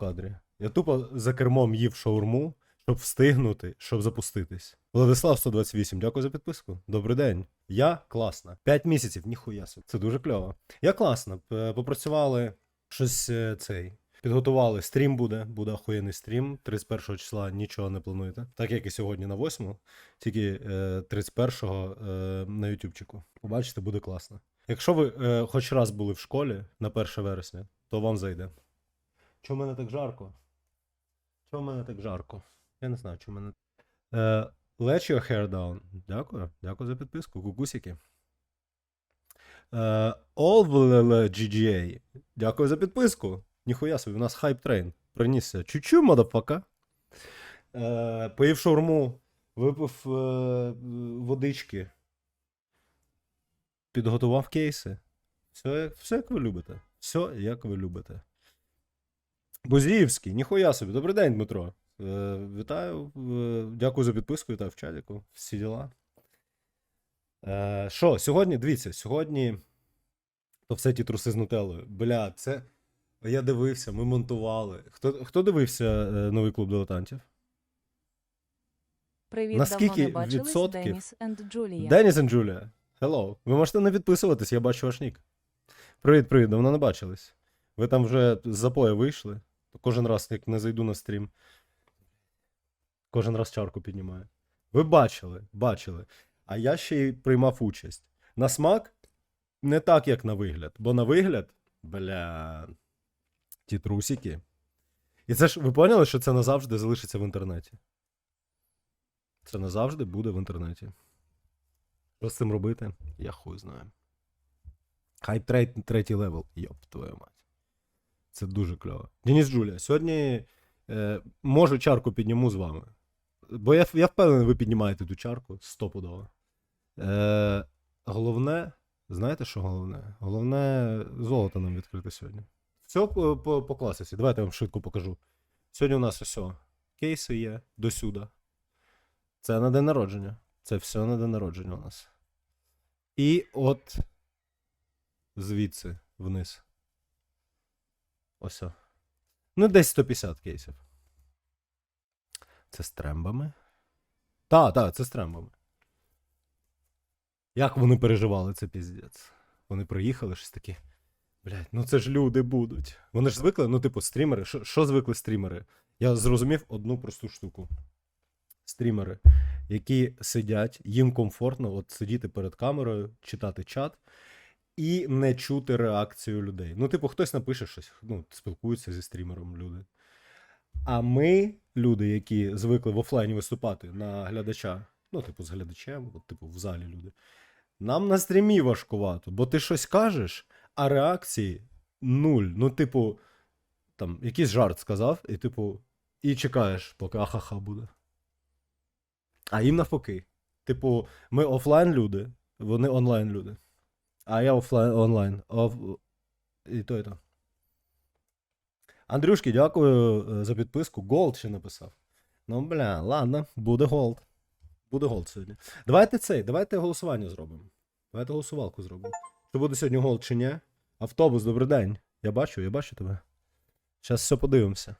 кадрі. Я тупо за кермом їв шаурму, щоб встигнути, щоб запуститись. Владислав 128, дякую за підписку. Добрий день. Я класна. 5 місяців, ніхуя собі. Це дуже кльово. Я класна. Попрацювали щось е, цей. Підготували. Стрім буде, буде охуєнний стрім. 31 числа нічого не плануєте. Так як і сьогодні на 8, тільки е, 31-го е, на ютубчику. Побачите, буде класно. Якщо ви е, хоч раз були в школі на 1 вересня, то вам зайде. Чому в мене так жарко? Чому в мене так жарко? Я не знаю, чому мене. Е, let your hair down. Дякую. Дякую за підписку. Кукусики. Е, all GGA. Дякую за підписку. Ніхуя собі, у нас хайп трейн. Принісся. Чуть-чуть, мадафака. Е, поїв шаурму, випив е, водички. Підготував кейси. Все, все як ви любите. Все як ви любите. Бузіївський, ніхуя собі. Добрий день, Дмитро. Е, вітаю. е, дякую за підписку, вітаю в чатіку. Всі діла. Е, Що, сьогодні, дивіться, сьогодні. То все ті труси з нутеллою. Бля, це. Я дивився, ми монтували. Хто, хто дивився е, новий клуб дилетантів? Привіт, Наскільки давно не відсотків? Деніс енд Джулія. Деніс і Джулія. Hello. Ви можете не підписуватись, я бачу ваш нік. Привіт, привіт, давно не бачились. Ви там вже з запою вийшли. То кожен раз, як не зайду на стрім, кожен раз чарку піднімаю. Ви бачили, бачили. А я ще й приймав участь. На смак не так, як на вигляд. Бо на вигляд, бля, ті трусики. І це ж ви поняли, що це назавжди залишиться в інтернеті? Це назавжди буде в інтернеті. Що з цим робити? Я хуй знаю. Трет- третій левел. Йоп, твою мать. Це дуже кльово. Деніс Джулія, сьогодні е, можу чарку підніму з вами. Бо я, я впевнений, ви піднімаєте ту чарку стопудово. Е, головне, знаєте, що головне? Головне золото нам відкрити сьогодні. Все по, по, по класиці. Давайте я вам швидко покажу. Сьогодні у нас ось кейси є досюди. Це на день народження. Це все на день народження у нас. І от звідси вниз. Ось. Ну, десь 150 кейсів. Це з трембами. Так, так, це з трембами. Як вони переживали це піздець? Вони приїхали щось такі. Блять, ну це ж люди будуть. Вони ж звикли, ну, типу, стрімери. Що звикли стрімери? Я зрозумів одну просту штуку. Стрімери, які сидять, їм комфортно от сидіти перед камерою, читати чат і не чути реакцію людей. Ну, типу, хтось напише щось, ну, спілкуються зі стрімером люди. А ми, люди, які звикли в офлайні виступати на глядача, ну, типу, з глядачем, от, типу, в залі люди, нам на стрімі важкувато, бо ти щось кажеш, а реакції нуль. Ну, типу, там, якийсь жарт сказав, і, типу, і чекаєш, поки ахаха буде. А їм навпаки. Типу, ми офлайн люди, вони онлайн люди. А я офлайн онлайн. Оф... І то, і то. Андрюшки, дякую е, за підписку. Голд ще написав. Ну, бля, ладно, буде голд. Буде голд сьогодні. Давайте цей, давайте голосування зробимо. Давайте голосувалку зробимо. Чи буде сьогодні голд чи ні? Автобус, добрий день. Я бачу, я бачу тебе. Зараз все подивимося.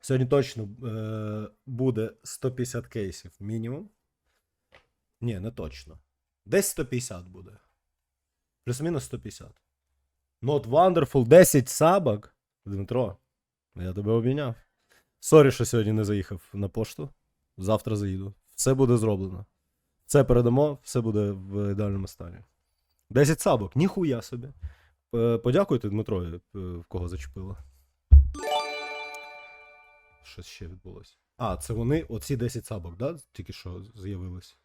Сьогодні точно е, буде 150 кейсів мінімум. Ні, не точно. Десь 150 буде. Плюс-мінус 150. Not wonderful 10 сабок. Дмитро, я тебе обійняв. Сорі, що сьогодні не заїхав на пошту. Завтра заїду. Все буде зроблено. Все передамо, все буде в ідеальному стані. 10 сабок, ніхуя собі. Е, Подякуйте Дмитрові, е, в кого зачепило. Щось ще відбулося. А, це вони, оці 10 сабок, да? Тільки що з'явились.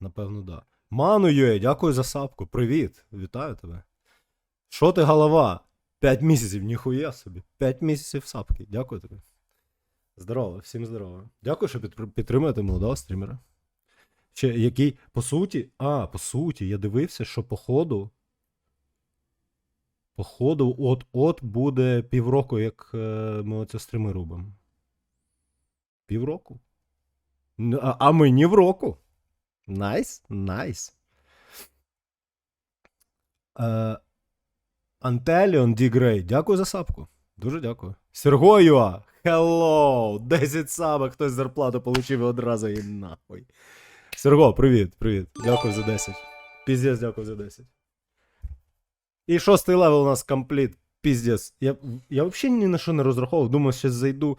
Напевно, да. Ману Ює, дякую за сапку. Привіт. Вітаю тебе. Що ти голова? 5 місяців, ніхуя собі. 5 місяців сапки. Дякую тобі. Здорово, всім здорово. Дякую, що підтримуєте молодого стрімера. Ще який, по суті, а, по суті, я дивився, що по ходу. По ходу, от-от буде півроку, як е, ми оце стріми робимо. Півроку. А, а ми ні в року. Найс, найс. Е, Антеліон Ді Грей, дякую за сапку. Дуже дякую. Сергою, hello! 10 сабок, хтось зарплату і одразу і нахуй. Серго, привіт, привіт. Дякую за 10. Піздець, дякую за 10. І шостий левел у нас компліт. Піздець. Я, я взагалі ні на що не розраховував. Думав, ще зайду.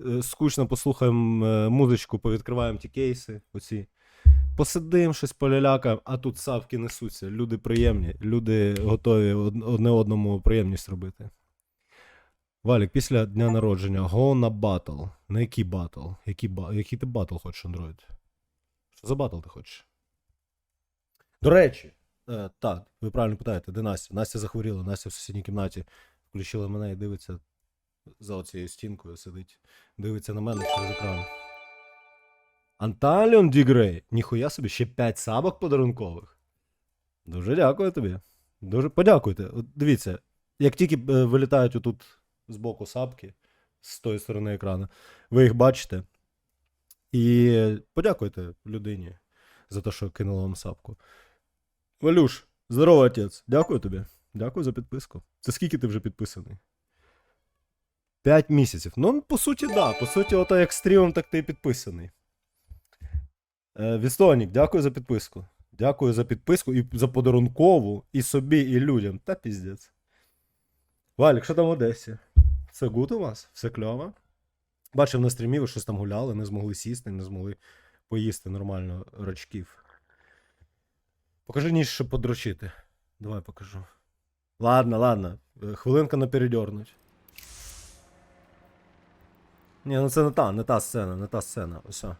е, Скучно послухаємо е, музичку, повідкриваємо ті кейси. Оці. Посидим, щось полялякаємо, а тут савки несуться. Люди приємні, люди готові одне одному приємність робити. Валік, після дня народження, го на батл. На який батл? Який, який ти батл хочеш, Android? Що за батл ти хочеш? До речі, е, так, ви правильно питаєте, де Настя? Настя захворіла, Настя в сусідній кімнаті включила мене і дивиться за оцією стінкою, сидить, дивиться на мене через екран. Анталіон Дігрей, ніхуя собі, ще 5 сабок подарункових. Дуже дякую тобі. Дуже подякуйте. От дивіться, як тільки е, вилітають отут з боку сапки, з тої сторони екрану, ви їх бачите. І подякуйте людині за те, що кинула вам сапку. Валюш, здорово, отець. Дякую тобі. Дякую за підписку. Це скільки ти вже підписаний? П'ять місяців. Ну, по суті. Да. По суті, ото як стрімом, так ти і підписаний. Е, Вістонік, дякую за підписку. Дякую за підписку і за подарункову, і собі, і людям. Та піздець. Валік, що там в Одесі? Все гуд у вас? Все кльово? Бачив на стрімі, ви щось там гуляли, не змогли сісти, не змогли поїсти нормально рачків. Покажи ніж, щоб подрочити. Давай покажу. Ладно, ладно. Е, Хвилинка на передернуть. Ні, ну це не та, не та сцена, не та сцена. Все.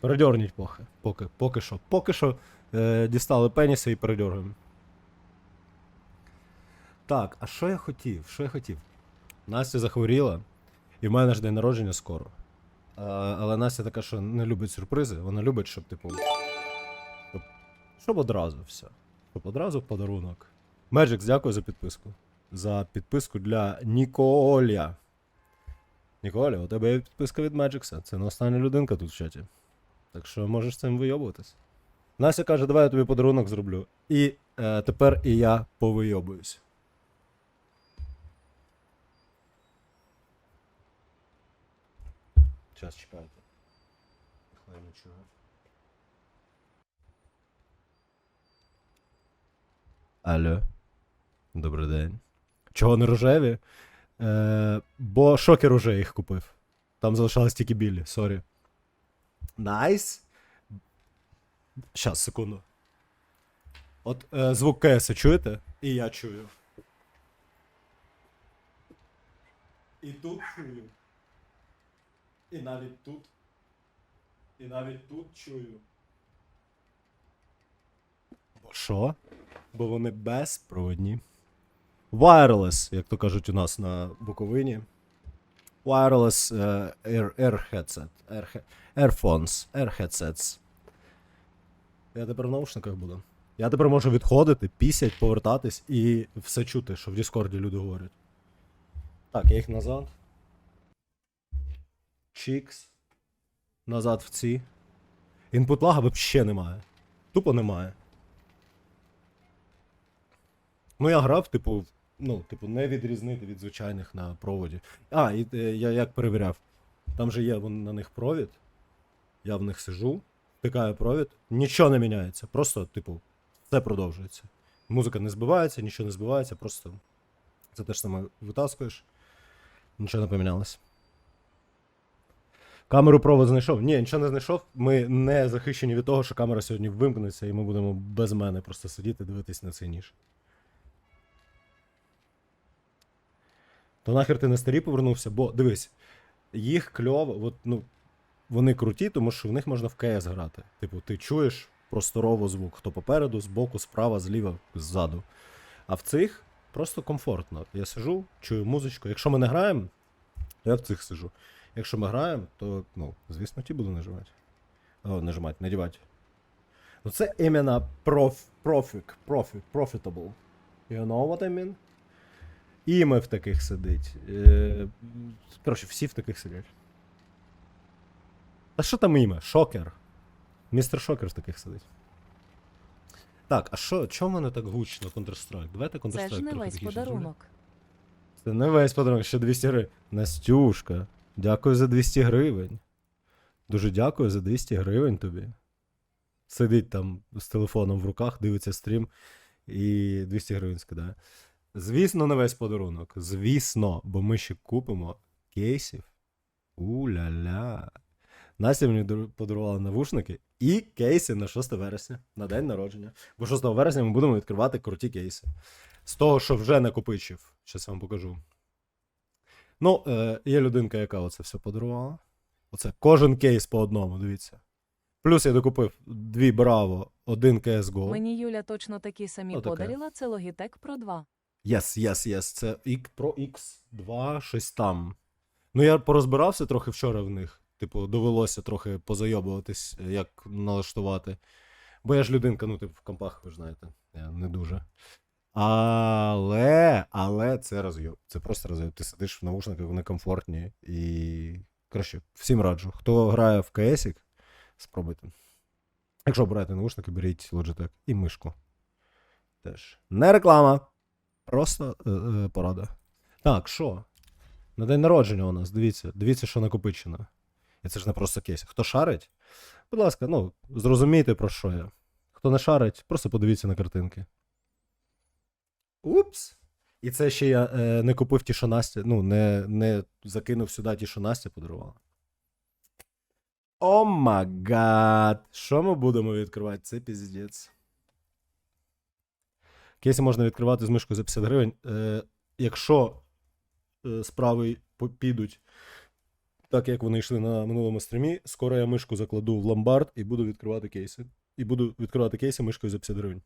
Передерніть поки. Поки, поки що. Поки що е, дістали пеніса і передергаємо. Так, а що я хотів? Що я хотів? Настя захворіла, і в мене ж день народження скоро. А, але Настя така, що не любить сюрпризи, вона любить, щоб, типу. Щоб, щоб одразу все. Щоб одразу подарунок. Меджикс, дякую за підписку. За підписку для Ніколя. Ніколя, у тебе є підписка від Меджикса. Це не остання людинка тут в чаті. Так що можеш цим вийобуватись. Настя каже, давай я тобі подарунок зроблю. І е, тепер і я повийобуюсь. Час чекайте. Хай нічого. Алло. Добрий день. Чого не рожеві? Е, бо шокер уже їх купив. Там залишались тільки білі, сорі. Найс. Щас, секунду. От е, звук КС чуєте? І я чую. І тут чую. І навіть тут. І навіть тут чую. Бо що? Бо вони безпроводні. Wireless, як то кажуть у нас на Буковині. Wireless е, Air, Air Headset. Air, Airphones. Air Headsets. Я тепер в наушниках буду. Я тепер можу відходити, пісять, повертатись і все чути, що в Діскорді люди говорять. Так, я їх назад. Чікс. Назад в ці. Інпут лага взагалі немає. Тупо немає. Ну, я грав, типу, ну, типу, не відрізнити від звичайних на проводі. А, і е, я як перевіряв. Там же є вон, на них провід. Я в них сижу, втикаю провід, нічого не міняється. Просто, типу, все продовжується. Музика не збивається, нічого не збивається, просто це те ж саме витаскуєш. Нічого не помінялось. Камеру провод знайшов? Ні, нічого не знайшов. Ми не захищені від того, що камера сьогодні вимкнеться, і ми будемо без мене просто сидіти, дивитись на цей ніж. То нахер ти на старі повернувся, бо дивись, їх кльово, от, ну, вони круті, тому що в них можна в КС грати. Типу, ти чуєш просторово звук, хто попереду, збоку, справа, зліва, ззаду. А в цих просто комфортно. Я сижу, чую музичку. Якщо ми не граємо, то я в цих сижу. Якщо ми граємо, то, ну, звісно, ті буду нажимати. О, нажимати, надівати. Ну це іменно проф, профік, профік, profitable. You know what I mean? Іме в таких сидить. Е, коротше, всі в таких сидять. А що там іме? Шокер. Містер Шокер в таких сидить. Так, а що, чому в мене так гучно Counter-Strike? Давайте Counter-Strike Це ж не трохи весь зроблю. подарунок. Це не весь подарунок, ще 200 гривень. Настюшка, дякую за 200 гривень. Дуже дякую за 200 гривень тобі. Сидить там з телефоном в руках, дивиться стрім і 200 гривень скидає. Звісно, не весь подарунок. Звісно, бо ми ще купимо кейсів. У-ля-ля. Настя мені дару- подарувала навушники і кейси на 6 вересня, на день народження. Бо 6 вересня ми будемо відкривати круті кейси. З того, що вже накопичив. Щас вам покажу. Ну, е, є людинка, яка оце все подарувала. Оце кожен кейс по одному, дивіться. Плюс я докупив дві Браво, один CSGO. Мені Юля точно такі самі Отаке. подарила. Це Logitech Pro 2. Yes, yes, yes. Це Pro X2, щось там. Ну, я порозбирався трохи вчора в них. Типу, довелося трохи позайобуватись, е, як налаштувати. Бо я ж людинка, ну, типу, в компах, ви знаєте, я не дуже. Але, але це розйоб. Це просто розйоб. Ти сидиш в наушниках, вони комфортні і. Коротше, всім раджу. Хто грає в CS, спробуйте. Якщо берете наушники, беріть Logitech і мишку. Теж. Не реклама. Просто е, е, порада. Так, що? На день народження у нас, дивіться, дивіться, що накопичено. І це ж не просто кейс. Хто шарить? Будь ласка, ну, зрозумійте, про що я. Хто не шарить, просто подивіться на картинки. Упс. І це ще я е, не купив ті, що Настя, ну, не, не закинув сюди ті, що Настя подарувала. О магад. Що ми будемо відкривати? Це піздець. Кейси можна відкривати з мишкою за 50 гривень. Е, якщо е, справи підуть так, як вони йшли на минулому стрімі, скоро я мишку закладу в ломбард і буду відкривати кейси. І буду відкривати кейси мишкою за 50 гривень.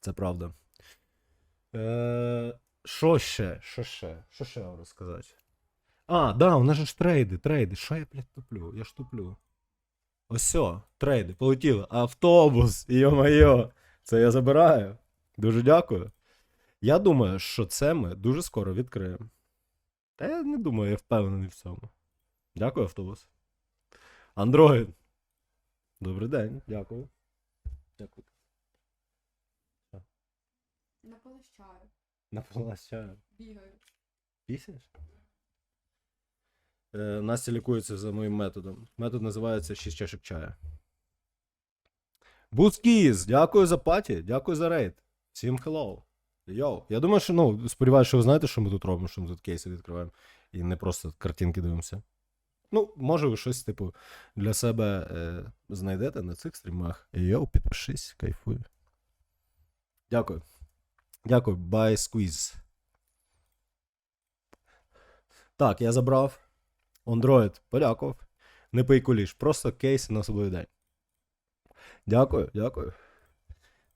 Це правда. Е, Що ще? Що ще? Що ще вам розказати? А, да, у нас же ж трейди, трейди. Що я, блядь, туплю? Я ж туплю. Ось, трейди, полетіли. Автобус, йо-майо. Це я забираю. Дуже дякую. Я думаю, що це ми дуже скоро відкриємо. Та я не думаю, я впевнений в цьому. Дякую, автобус. Андроїд. Добрий день, дякую. Дякую. Наполощаю, Наполощаю. бігаю. Пісяш? Е, Настя лікується за моїм методом. Метод називається 6 чашок чая. Бускіз, дякую за паті, дякую за рейд. Всім hello. Йоу. Я думаю, що ну, сподіваюся, що ви знаєте, що ми тут робимо, що ми тут кейси відкриваємо. І не просто картинки дивимося. Ну, може, ви щось, типу, для себе е, знайдете на цих стрімах. Йоу, підпишись, кайфуй. Дякую. Дякую, bye squeeze. Так, я забрав. Android, подякував. Не пий куліш, просто кейс на особливий день. Дякую, дякую.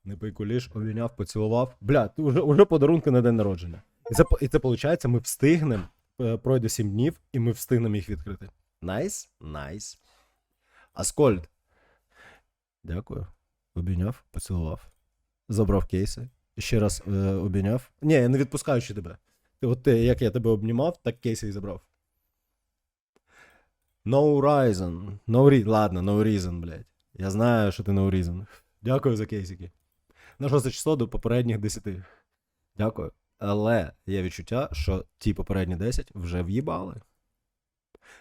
Не пий куліш, обійняв, поцілував. Бля, ти вже, вже подарунки на день народження. І це, і це виходить, ми встигнемо. е, Пройде 7 днів, і ми встигнемо їх відкрити. Найс, найс. Аскольд. Дякую. Обійняв, поцілував. Забрав кейси. Ще раз е, обійняв. Ні, я не відпускаючи тебе. От ти, як я тебе обнімав, так кейси і забрав. No reason. No re... Ладно, no reason, блядь. Я знаю, що ти no reason. Дякую за кейсики. На 6 число до попередніх 10. Дякую. Але є відчуття, що ті попередні 10 вже в'їбали.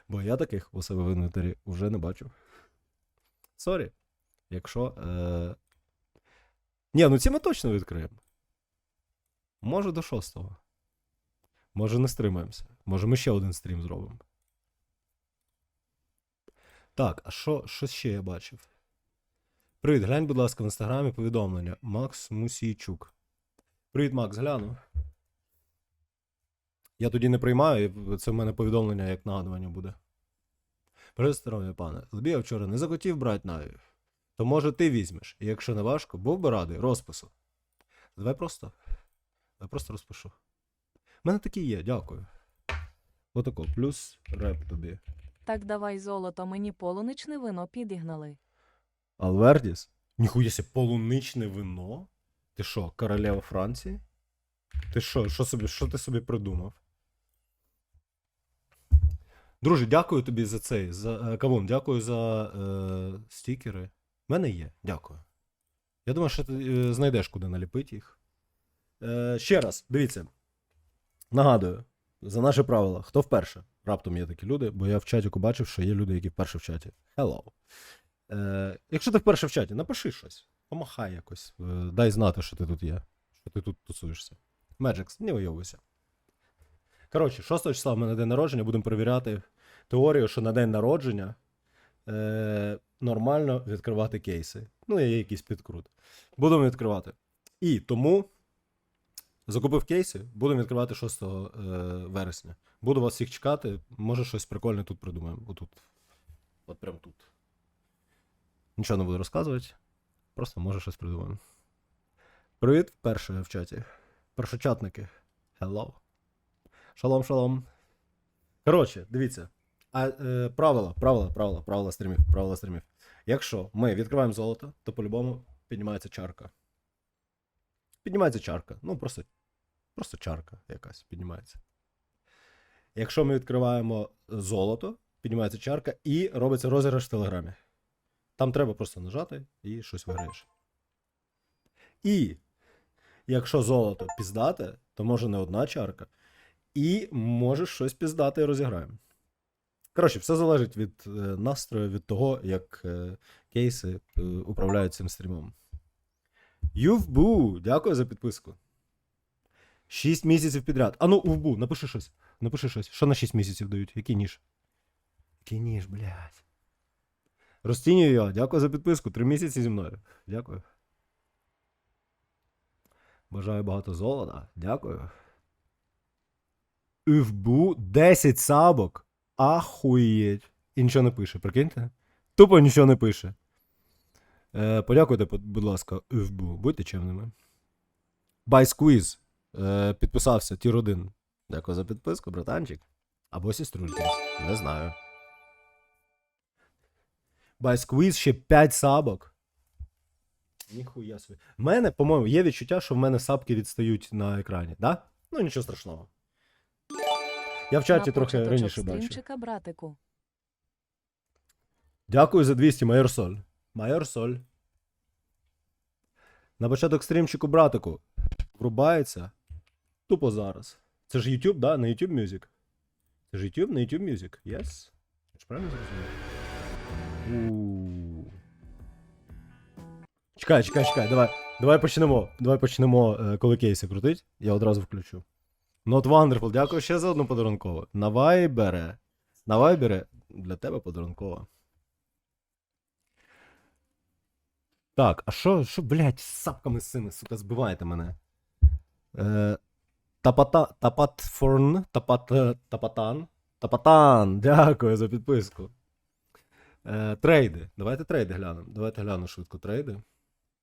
Бо я таких у себе в інвентарі вже не бачу. Сорі. Якщо. Е... Ні, ну ці ми точно відкриємо. Може до 6. Може не стримаємося. Може ми ще один стрім зробимо. Так, а що, що ще я бачив? Привіт, глянь, будь ласка, в інстаграмі повідомлення. Макс Мусійчук. Привіт, Макс, гляну. Я тоді не приймаю, це в мене повідомлення як нагадування буде. Здоров'я, пане. Я вчора не захотів брати навіть. То може ти візьмеш, і якщо не важко, був би радий розпису. Давай просто. Давай просто розпишу. У мене такі є, дякую. Отако, плюс реп тобі. Так давай золото, мені полуничне вино підігнали. Алвердіс? Ніхуя себе, полуничне вино? Ти що, королева Франції? Ти що, що, собі, що ти собі придумав? Друже, дякую тобі за цей. За, е, Кавун, дякую за е, стікери. В мене є, дякую. Я думаю, що ти е, знайдеш, куди наліпити їх. Е, ще раз, дивіться. Нагадую, за наші правила, хто вперше? Раптом є такі люди, бо я в чаті бачив, що є люди, які вперше в чаті. Hello. Е, якщо ти вперше в чаті, напиши щось, помахай якось, е, дай знати, що ти тут є, що ти тут тусуєшся. Меджикс, не вийовуйся. Коротше, 6 числа в мене день народження, будемо перевіряти теорію, що на день народження е, нормально відкривати кейси. Ну, є якийсь підкрут. Будемо відкривати. І тому закупив кейси, будемо відкривати 6 е, вересня. Буду вас всіх чекати. Може, щось прикольне тут придумаємо. Отут. От прям тут. Нічого не буду розказувати. Просто може щось придумаємо. Привіт, перше в чаті. Першочатники. Hello. Шалом, шалом. Коротше, дивіться. А, е, правила, правила, правила, правила стрімів, правила стрімів. Якщо ми відкриваємо золото, то по-любому піднімається чарка. Піднімається чарка. Ну, просто, просто чарка якась піднімається. Якщо ми відкриваємо золото, піднімається чарка і робиться розіграш в Телеграмі. Там треба просто нажати і щось виграєш. І якщо золото піздате, то може не одна чарка. І може щось піздати і розіграємо. Коротше, все залежить від е, настрою, від того, як е, кейси е, управляють цим стрімом. Ювбу, дякую за підписку. 6 місяців підряд. А ну, Увбу, напиши щось. Напиши щось. Що на 6 місяців дають? Який ніж? Який ніж, блядь. Розцінюю я. Дякую за підписку. 3 місяці зі мною. Дякую. Бажаю багато золота. Дякую. Івбу 10 сабок. Ахуєть. І нічого не пише, прикиньте? Тупо нічого не пише. Е, подякуйте, будь ласка, УФБУ. Будьте чемними. Байсквіз. Е, підписався, тір 1. Дякую за підписку, братанчик. Або сеструльки. Не знаю. Байсквіз ще 5 сабок. Ніхуя собі. В мене, по-моєму, є відчуття, що в мене сапки відстають на екрані, да? Ну, нічого страшного. Я в чаті трохи раніше бачу. братику. Дякую за 200, майор Соль. Майор Соль. На початок стрімчику, братику. Врубається. Тупо зараз. Це ж YouTube, да? На YouTube Music. Це ж YouTube на YouTube Music. Yes? Я ж правильно зрозумів? Чекай, чекай, чекай, давай. Давай почнемо. Давай почнемо, е, коли кейси крутить. Я одразу включу. Not Wonderful, дякую ще за одну подарункову. На Вайбере. На Вайбере для тебе подарункова. Так, а що, що, блядь, з сапками з цими, сука, збиваєте мене? Е, тапата, тапатфорн, тапат, тапатан, тапатан, дякую за підписку. Е, трейди. Давайте трейди глянемо. Давайте гляну швидко трейди.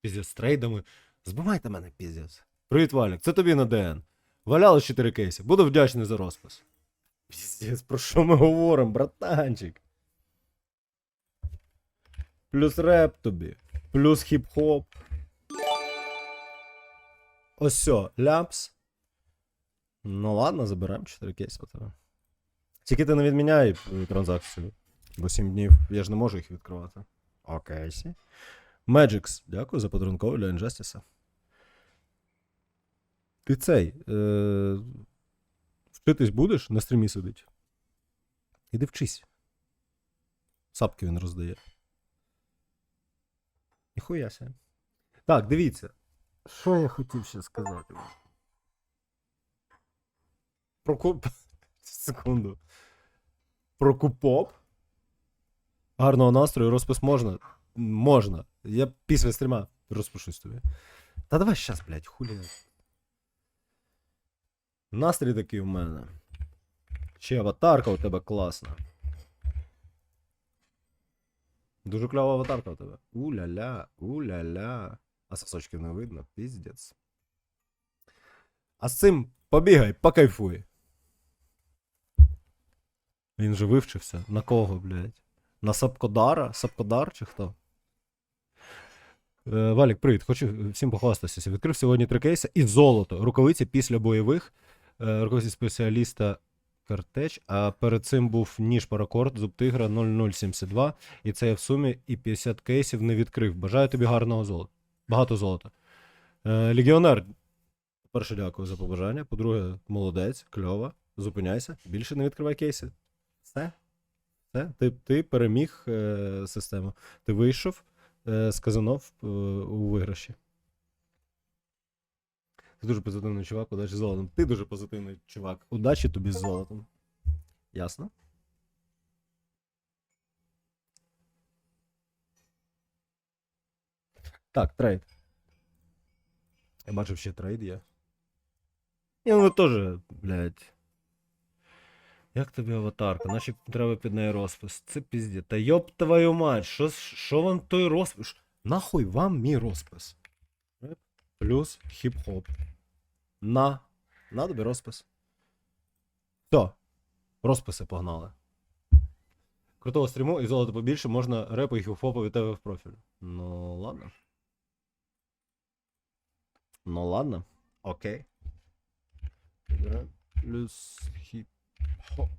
Піздець з трейдами. Збивайте мене, піздець. Привіт, Валік, це тобі на ДН. Валяли 4 кейси. Буду вдячний за розпис. Піздець, про що ми говоримо, братанчик? Плюс реп тобі. Плюс хіп-хоп. Ось все, ляпс. Ну ладно, забираємо 4 кейси. Тільки ти не відміняй е, транзакцію. Бо 7 днів. Я ж не можу їх відкривати. Окей. сі. Magix, дякую за подарунковий для Injustice. Ти цей. Е- вчитись будеш на стрімі сидить? Іди вчись. Сапки він роздає. Ніхуя ся. Так, дивіться. Що я хотів ще сказати? Про куп... Секунду. Про купоп. Гарного настрою, розпис можна. Можна. Я після стріма розпишусь тобі. Та давай щас, блядь, хулі. Настрій такий у мене. Ще аватарка у тебе класна. Дуже кльова аватарка у тебе. У-ля-ля, у-ля-ля. А сосочків не видно, піздець. А з цим побігай, покайфуй. Він же вивчився. На кого, блядь? На Сапкодара? Сапкодар чи хто? Е, Валік, привіт. Хочу всім похвастатися. Відкрив сьогодні три кейси і золото. Рукавиці після бойових. Е, Рукавиці спеціаліста Картеч, а перед цим був ніж паракорд, зуб тигра 0072. І це я в сумі і 50 кейсів не відкрив. Бажаю тобі гарного золота. Багато золота. Е, Легіонер. Перше, дякую за побажання. По-друге, молодець, кльово. Зупиняйся. Більше не відкривай кейси. Все. Все. Ти, ти переміг е, систему. Ти вийшов е, з казино в, е, у виграші. Ти дуже позитивний чувак, удачі з золотом. Ти дуже позитивний чувак. Удачі тобі з золотом. Ясно? Так, трейд. Я бачив ще трейд є. І ну теж, блядь. Як тобі аватарка? Наче треба під неї розпис. Це пізді. Та йоп твою мать, що, що вам той розпис? Нахуй вам мій розпис? Плюс хіп-хоп. На. На тобі розпис. Все. Розписи погнали. Крутого стріму і золото побільше можна репу і хіп-хопу від тебе в профіль. Ну, ладно. Ну ладно. Окей. Плюс хіп-хоп.